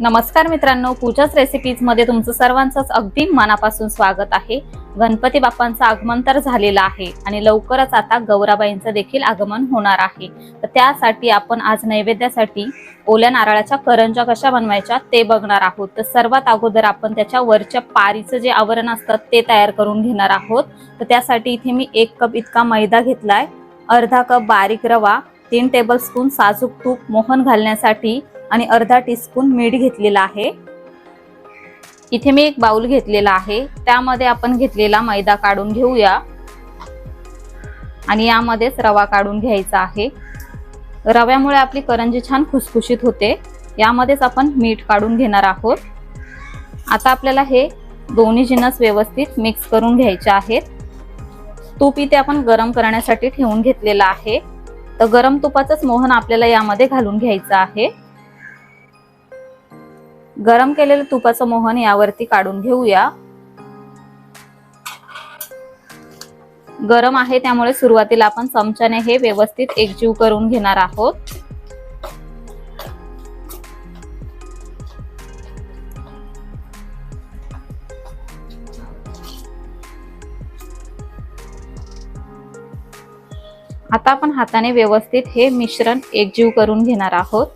नमस्कार मित्रांनो पूजाच रेसिपीजमध्ये तुमचं सर्वांचंच अगदी मनापासून स्वागत आहे. गणपती बाप्पांचं आगमन तर झालेलं आहे आणि लवकरच आता गौराबाईंचं देखील आगमन होणार आहे. तर त्यासाठी आपण आज नैवेद्यासाठी ओल्या नारळाच्या करंजा कशा बनवायच्या ते बघणार आहोत. तर सर्वात अगोदर आपण त्याच्या वरच्या पारीचं जे आवरण असतं ते तयार करून घेणार आहोत. तर त्यासाठी इथे मी एक कप इतका मैदा घेतलाय. अर्धा कप बारीक रवा तीन टेबलस्पून साजूक तूप मोहन घालण्यासाठी आणि अर्धा टीस्पून मीठ घेतलेला आहे. इथे मी एक बाउल घेतलेला आहे. त्यामध्ये आपण घेतलेला मैदा काढून घेऊया. आणि यामध्येच रवा काढून घ्यायचा आहे. रव्यामुळे आपली करंजी छान खुसखुशीत होते. यामध्येच आपण मीठ काढून घेणार आहोत. आता आपल्याला हे दोन्ही जिनस व्यवस्थित मिक्स करून घ्यायचे आहेत. तूप इथे आपण गरम करण्यासाठी ठेवून घेतलेलं आहे. तर गरम तुपाचंच मोहन आपल्याला यामध्ये घालून घ्यायचं आहे. गरम केलेलं तुपाचं मोहन यावरती काढून घेऊया. गरम आहे त्यामुळे सुरुवातीला आपण चमच्याने हे व्यवस्थित एकजीव करून घेणार आहोत. आता आपण हाताने व्यवस्थित हे मिश्रण एकजीव करून घेणार आहोत.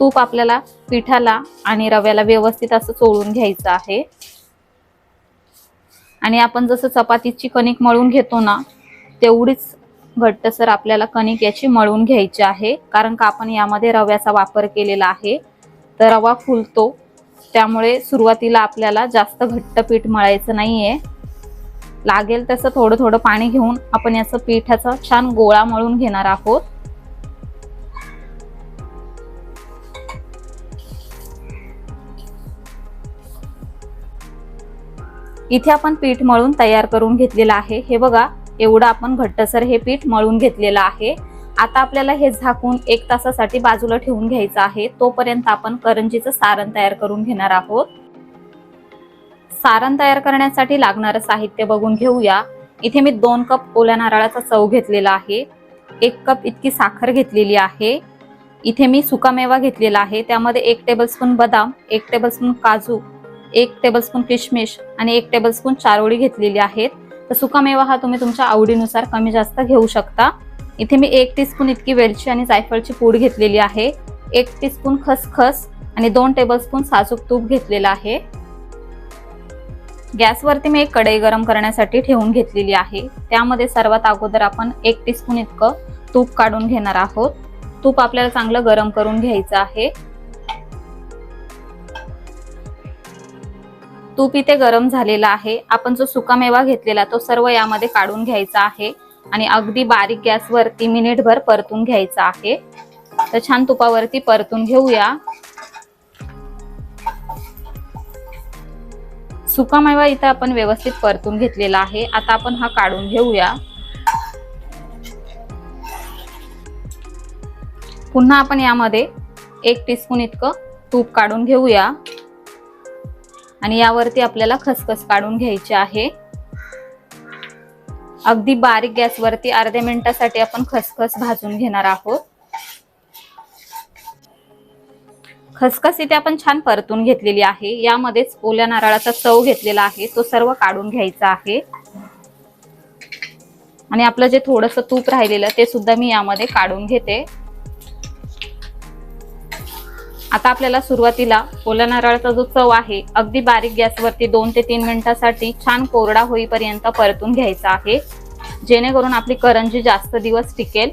तूप आपल्याला पिठाला आणि रव्याला व्यवस्थित असं चोळून घ्यायचं आहे. आणि आपण जसं चपातीची कणिक मळून घेतो ना तेवढीच घट्टसर आपल्याला कणिक याची मळून घ्यायची आहे. कारण का आपण यामध्ये रव्याचा वापर केलेला आहे. तर रवा फुलतो. त्यामुळे सुरुवातीला आपल्याला जास्त घट्ट पीठ मळायचं नाहीये. लागेल तसं थोडं थोडं पाणी घेऊन आपण याचं पिठाचा छान गोळा मळून घेणार आहोत. इथे आपण पीठ मळून तयार करून घेतलेलं आहे. हे बघा एवढं आपण घट्टसर हे पीठ मळून घेतलेलं आहे. आता आपल्याला हे झाकून एक तासासाठी बाजूला ठेवून घ्यायचं आहे. तोपर्यंत आपण करंजीचं सारण तयार करून घेणार आहोत. सारण तयार करण्यासाठी लागणारं साहित्य बघून घेऊया. इथे मी दोन कप ओल्या नारळाचा चव घेतलेला आहे. एक कप इतकी साखर घेतलेली आहे. इथे मी सुकामेवा घेतलेला आहे. त्यामध्ये एक टेबलस्पून बदाम एक टेबलस्पून काजू एक टेबलस्पून किशमिश आणि एक टेबलस्पून चारोळी घेतलेली आहेत. तर सुकामेवा हा तुम्ही तुमच्या आवडीनुसार कमी जास्त घेऊ शकता. इथे मी एक टीस्पून इतकी वेलची आणि जायफळची पूड घेतलेली आहे. एक टीस्पून खसखस आणि दोन टेबलस्पून साजूक तूप घेतलेलं आहे. गॅसवरती मी एक कढई गरम करण्यासाठी ठेवून घेतलेली आहे. त्यामध्ये सर्वात अगोदर आपण एक टीस्पून इतकं तूप काढून घेणार आहोत. तूप आपल्याला चांगलं गरम करून घ्यायचं आहे. तूप इथे गरम झालेला आहे. आपण जो सुकामेवा घेतलेला तो सर्व यामध्ये काढून घ्यायचा आहे आणि अगदी बारीक गॅसवरती मिनिटभर परतून घ्यायचा आहे. तर छान तुपावरती परतून घेऊया. सुकामेवा इथं आपण व्यवस्थित परतून घेतलेला आहे. आता आपण हा काढून घेऊया. पुन्हा आपण यामध्ये एक टीस्पून इतकं तूप काढून घेऊया. आणि यावरती आपल्याला खसखस काढून घ्यायची आहे. अगदी बारीक गॅसवरती अर्ध्या मिनिटासाठी आपण खसखस भाजून घेणार आहोत. खसखस इथे आपण छान परतून घेतलेली आहे. यामध्येच ओल्या नारळाचा चव घेतलेला आहे. तो सर्व काढून घ्यायचा आहे. आणि आपलं जे थोडस तूप राहिलेलं ते सुद्धा मी यामध्ये काढून घेते. आता आपल्याला सुरुवातीला ओल्या नारळाचा जो चव आहे अगदी बारीक गॅसवरती दोन ते तीन मिनिटासाठी छान कोरडा होईपर्यंत परतून घ्यायचा आहे. जेणेकरून आपली करंजी जास्त दिवस टिकेल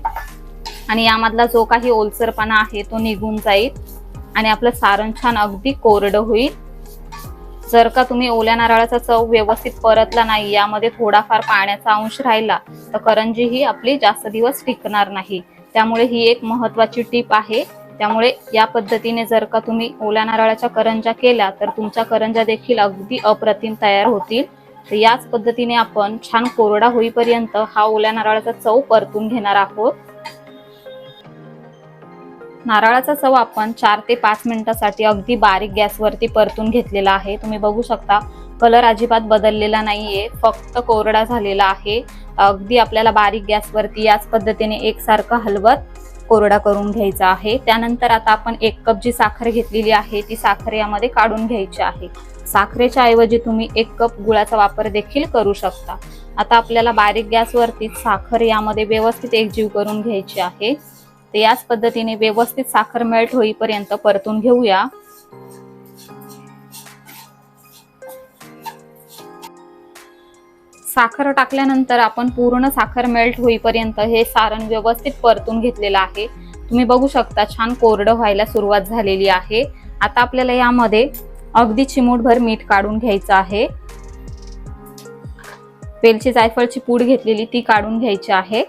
आणि यामधला जो काही ओलसरपणा आहे तो निघून जाईल आणि आपलं सारण छान अगदी कोरडं होईल. जर का तुम्ही ओल्या नारळाचा चव व्यवस्थित परतला नाही यामध्ये थोडाफार पाण्याचा अंश राहिला तर करंजी ही आपली जास्त दिवस टिकणार नाही. त्यामुळे ही एक महत्वाची टीप आहे. त्यामुळे या पद्धतीने जर का तुम्ही ओल्या नारळाच्या करंजा केल्या तर तुमच्या करंजा देखील अगदी अप्रतिम तयार होतील. तर याच पद्धतीने आपण छान कोरडा होईपर्यंत हा ओल्या नारळाचा चव परतून घेणार आहोत. नारळाचा चव आपण चार ते पाच मिनिटासाठी अगदी बारीक गॅसवरती परतून घेतलेला आहे. तुम्ही बघू शकता कलर अजिबात बदललेला नाहीये फक्त कोरडा झालेला आहे. अगदी आपल्याला बारीक गॅसवरती याच पद्धतीने एकसारखं हलवत कोरडा करून घ्यायचा आहे. त्यानंतर आता आपण एक कप जी साखर घेतलेली आहे ती साखर यामध्ये काढून घ्यायची आहे. साखरेच्या ऐवजी तुम्ही एक कप गुळाचा वापर देखील करू शकता. आता आपल्याला बारीक गॅसवरती साखर यामध्ये व्यवस्थित एकजीव करून घ्यायची आहे. तर याच पद्धतीने व्यवस्थित साखर मेल्ट होईपर्यंत परतून घेऊया. साखर टाकल्यानंतर आपण पूर्ण साखर मेल्ट होईपर्यंत हे सारण व्यवस्थित परतून घेतलेलं आहे. तुम्ही बघू शकता छान कोरडं व्हायला सुरुवात झालेली आहे. आता आपल्याला यामध्ये अगदी चिमूटभर मीठ काढून घ्यायचं आहे. वेलची जायफळची पूड घेतलेली ती काढून घ्यायची आहे.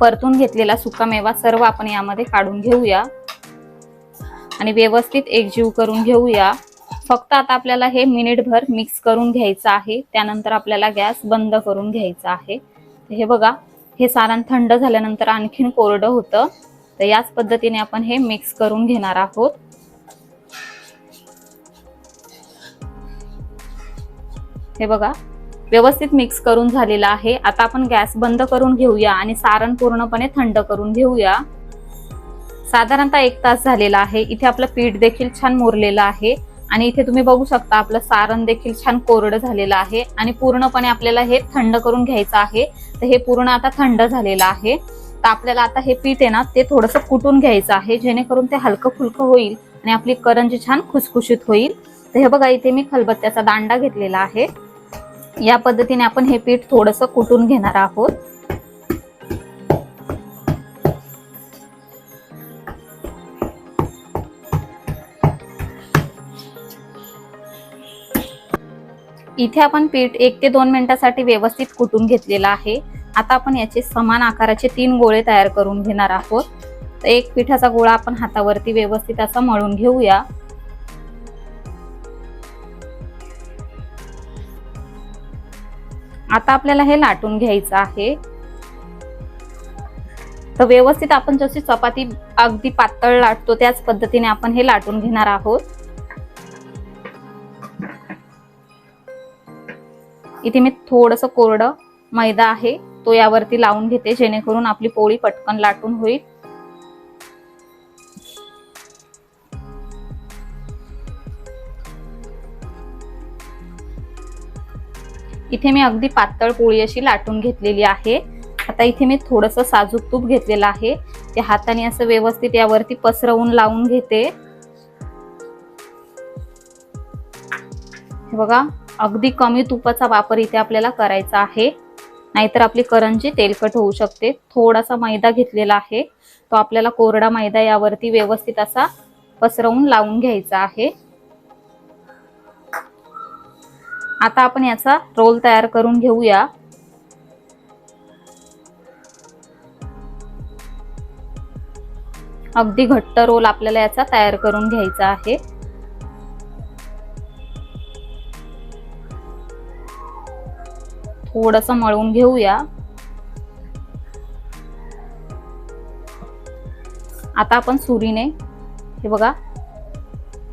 परतून घेतलेला सुकामेवा सर्व आपण यामध्ये काढून घेऊया. आणि व्यवस्थित एकजीव करून घेऊया. फक्त आता आपल्याला हे मिनिटभर मिक्स करून घ्यायचं आहे. त्यानंतर आपल्याला गॅस बंद करून घ्यायचा आहे. हे बघा हे सारण थंड झाल्यानंतर आणखीन कोरडं होतं. तर याच पद्धतीने आपण हे मिक्स करून घेणार आहोत. हे बघा व्यवस्थित मिक्स करून झालेलं आहे. आता आपण गॅस बंद करून घेऊया आणि सारण पूर्णपणे थंड करून घेऊया. साधारणतः एक तास झालेला आहे. इथे आपलं पीठ देखील छान मुरलेलं आहे. आणि इथे तुम्ही बघू शकता आपलं सारण देखील छान कोरडं झालेलं आहे आणि पूर्णपणे आपल्याला हे थंड करून घ्यायचं आहे. तर हे पूर्ण आता थंड झालेलं आहे. तर आपल्याला आता हे पीठ आहे ना ते थोडंसं कुटून घ्यायचं आहे जेणेकरून ते हलकं फुलकं होईल आणि आपली करंजी छान खुसखुशीत होईल. तर हे बघा इथे मी खलबत्त्याचा दांडा घेतलेला आहे. या पद्धतीने आपण हे पीठ थोडंसं कुटून घेणार आहोत. इथे आपण पीठ एक ते दोन मिनिटासाठी व्यवस्थित कुटून घेतलेलं आहे. आता आपण याचे समान आकाराचे तीन गोळे तयार करून घेणार आहोत. तर एक पिठाचा गोळा आपण हातावरती व्यवस्थित असा मळून घेऊया. आता आपल्याला हे लाटून घ्यायचं आहे. तर व्यवस्थित आपण जशी चपाती अगदी पातळ लाटतो त्याच पद्धतीने आपण हे लाटून घेणार आहोत. इथे मी थोडस कोरडं मैदा आहे तो यावरती लावून घेते जेणेकरून आपली पोळी पटकन लाटून होईल. इथे मी अगदी पातळ पोळी अशी लाटून घेतलेली आहे. आता इथे मी थोडस साजूक तूप घेतलेलं आहे. ते हाताने असं व्यवस्थित यावरती पसरवून लावून घेते. बघा अगदी कमी तुपाचा वापर इथे आपल्याला करायचा आहे. नाहीतर आपली करंजी तेलकट होऊ शकते. थोडासा मैदा घेतलेला आहे. तो आपल्याला कोरडा मैदा यावरती व्यवस्थित असा पसरवून लावून घ्यायचा आहे. आता आपण याचा रोल तयार करून घेऊया. अगदी घट्ट रोल आपल्याला याचा तयार करून घ्यायचा आहे. थोडस मळून घेऊया. आता आपण सुरीने हे बघा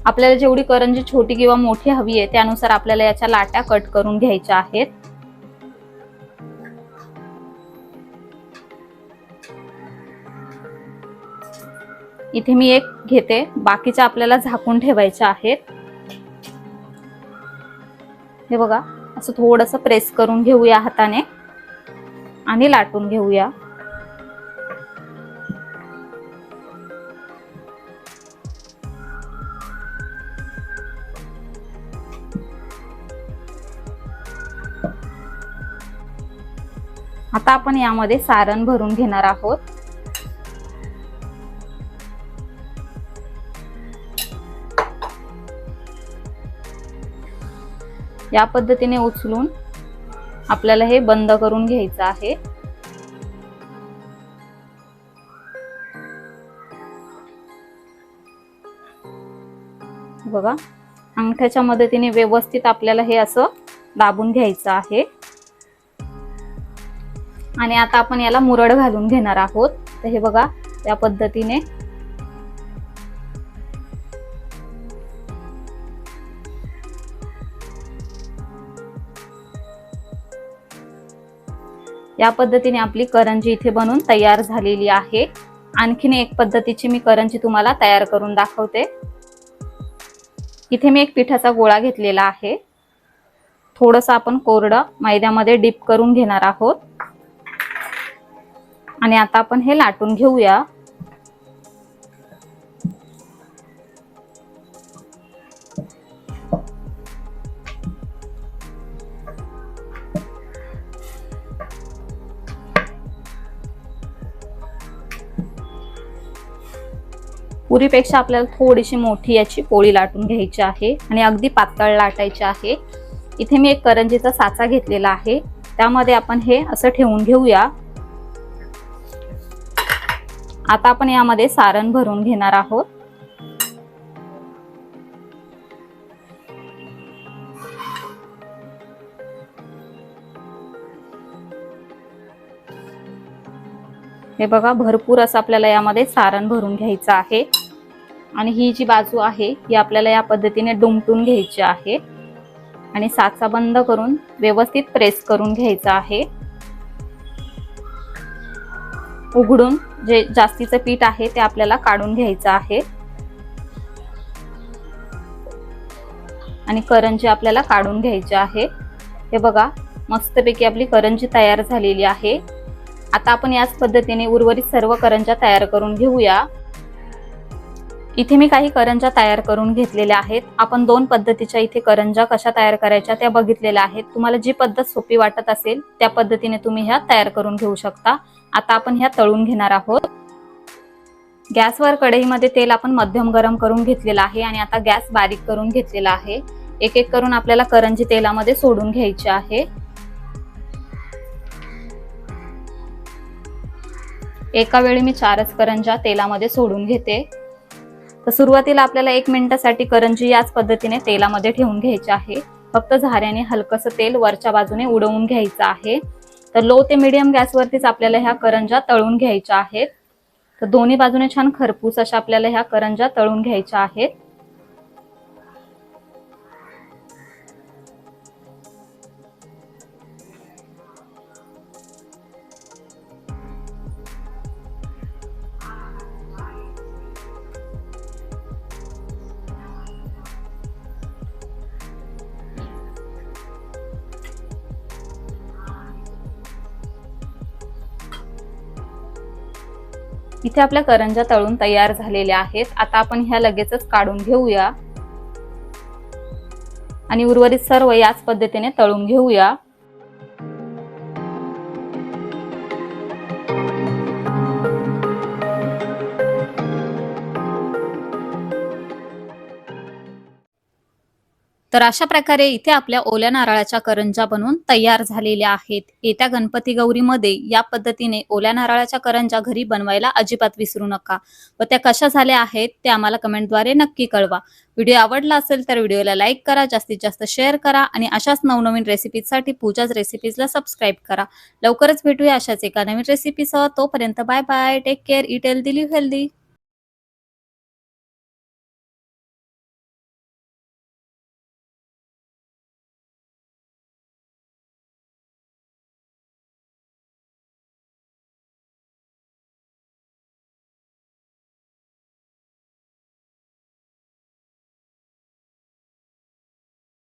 आपल्याला जेवढी करंजी छोटी किंवा मोठी हवी आहे त्यानुसार आपल्याला याच्या लाट्या कट करून घ्यायच्या आहेत. इथे मी एक घेते बाकीच्या आपल्याला झाकून ठेवायच्या आहेत. हे बघा असं थोडंसं प्रेस करून घेऊया हाताने आणि लाटून घेऊया. आता आपण यामध्ये सारण भरून घेणार आहोत. या पद्धतीने उचलून आपल्याला हे बंद करून घ्यायचं आहे. बघा अंगठ्याच्या मदतीने व्यवस्थित आपल्याला हे असं दाबून घ्यायचं आहे. आणि आता आपण याला मुरड घालून घेणार आहोत. तर हे बघा त्या पद्धतीने या पद्धतीने आपली करंजी इथे बनवून तयार झालेली आहे. आणखीन एक पद्धतीची मी करंजी तुम्हाला तयार करून दाखवते. इथे मी एक पिठाचा गोळा घेतलेला आहे. थोडंसं आपण कोरडं मैद्यामध्ये डीप करून घेणार आहोत. आणि आता आपण हे लाटून घेऊया. पुरीपेक्षा आपल्याला थोडीशी मोठी याची पोळी लाटून घ्यायची आहे आणि अगदी पातळ लाटायची आहे. इथे मी एक करंजीचा साचा घेतलेला आहे. त्यामध्ये आपण हे असं ठेवून घेऊया. आता आपण यामध्ये सारण भरून घेणार आहोत. हे बघा भरपूर असं आपल्याला यामध्ये सारण भरून घ्यायचं आहे. आणि ही जी बाजू आहे ही आपल्याला या पद्धतीने डुमटून घ्यायची आहे. आणि साचा बंद करून व्यवस्थित प्रेस करून घ्यायचा आहे. उघडून जे जास्तीचं पीठ आहे ते आपल्याला काढून घ्यायचं आहे. आणि करंजी आपल्याला काढून घ्यायची आहे. हे बघा मस्तपैकी आपली करंजी तयार झालेली आहे. आता आपण याच पद्धतीने उर्वरित सर्व करंजा तयार करून घेऊया. इथे मी काही करंजा तयार करून घेतलेल्या आहेत. आपण दोन पद्धतीच्या इथे करंजा कशा तयार करायच्या त्या बघितलेल्या आहेत. तुम्हाला जी पद्धत सोपी वाटत असेल त्या पद्धतीने तुम्ही ह्या तयार करून घेऊ शकता. आता आपण ह्या तळून घेणार आहोत. गॅसवर कढईमध्ये तेल आपण मध्यम गरम करून घेतलेलं आहे आणि आता गॅस बारीक करून घेतलेला आहे. एक एक करून आपल्याला करंजी तेलामध्ये सोडून घ्यायची आहे. एका वेळी मी चारच करंजा तेलामध्ये सोडून घेते. तर सुरुवातीला आपल्याला एक मिनिटासाठी करंजी याच पद्धतीने तेलामध्ये ठेवून घ्यायची आहे. फक्त झाऱ्याने हलकसं तेल वरच्या बाजूने उडवून घ्यायचं आहे. तर लो ते मिडियम गॅसवरतीच आपल्याला ह्या करंजा तळून घ्यायच्या आहेत. तर दोन्ही बाजूने छान खरपूस अशा आपल्याला ह्या करंजा तळून घ्यायच्या आहेत. इथे आपल्या करंजा तळून तयार झालेल्या आहेत. आता आपण ह्या लगेचच काढून घेऊया. आणि उर्वरित सर्व याच पद्धतीने तळून घेऊया. तर अशा प्रकारे इथे आपल्या ओल्या नारळाच्या करंजा बनवून तयार झालेल्या आहेत. येत्या गणपती गौरीमध्ये या पद्धतीने ओल्या नारळाच्या करंजा घरी बनवायला अजिबात विसरू नका. व त्या कशा झाल्या आहेत ते आम्हाला कमेंटद्वारे नक्की कळवा. व्हिडिओ आवडला असेल तर व्हिडिओला लाईक करा जास्तीत जास्त शेअर करा आणि अशाच नवनवीन रेसिपीजसाठी पूजाच रेसिपीजला सबस्क्राईब करा. लवकरच भेटूया अशाच एका नवीन रेसिपीसह. तोपर्यंत bye bye take care eat healthy live healthy.